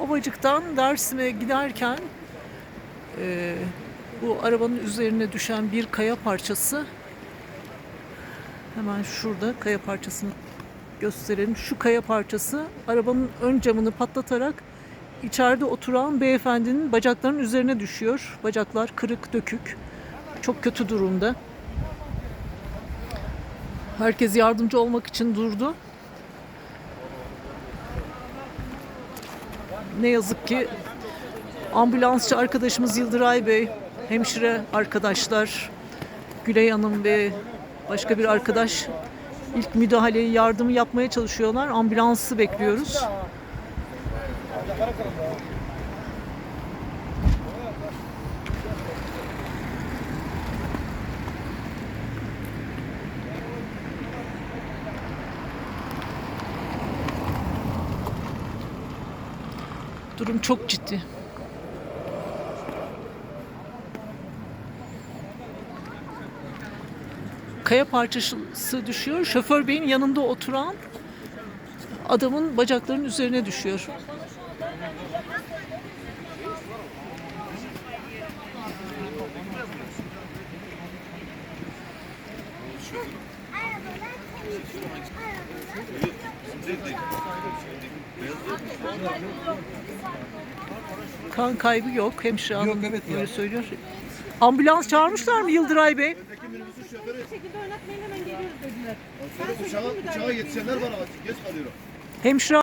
Ovacık'tan Dersim'e giderken e, bu arabanın üzerine düşen bir kaya parçası hemen şurada kaya parçasını gösterelim. Şu kaya parçası arabanın ön camını patlatarak içeride oturan beyefendinin bacaklarının üzerine düşüyor. Bacaklar kırık, dökük. Çok kötü durumda. Herkes yardımcı olmak için durdu. Ne yazık ki ambulansçı arkadaşımız Yıldıray Bey, hemşire arkadaşlar, Güley Hanım ve başka bir arkadaş ilk müdahaleyi, yardımı yapmaya çalışıyorlar. Ambulansı bekliyoruz. Durum çok ciddi. Kaya parçası düşüyor. Şoför beyin yanında oturan adamın bacaklarının üzerine düşüyor. Kan kaybı yok. Hemşire hanım evet ya. öyle söylüyor. Ambulans çağırmışlar mı Yıldıray Bey? Bir şekilde oynatmayın hemen geliyoruz dediler. Uçağa, uçağa yetişenler var ama geç kalıyor. Hemşire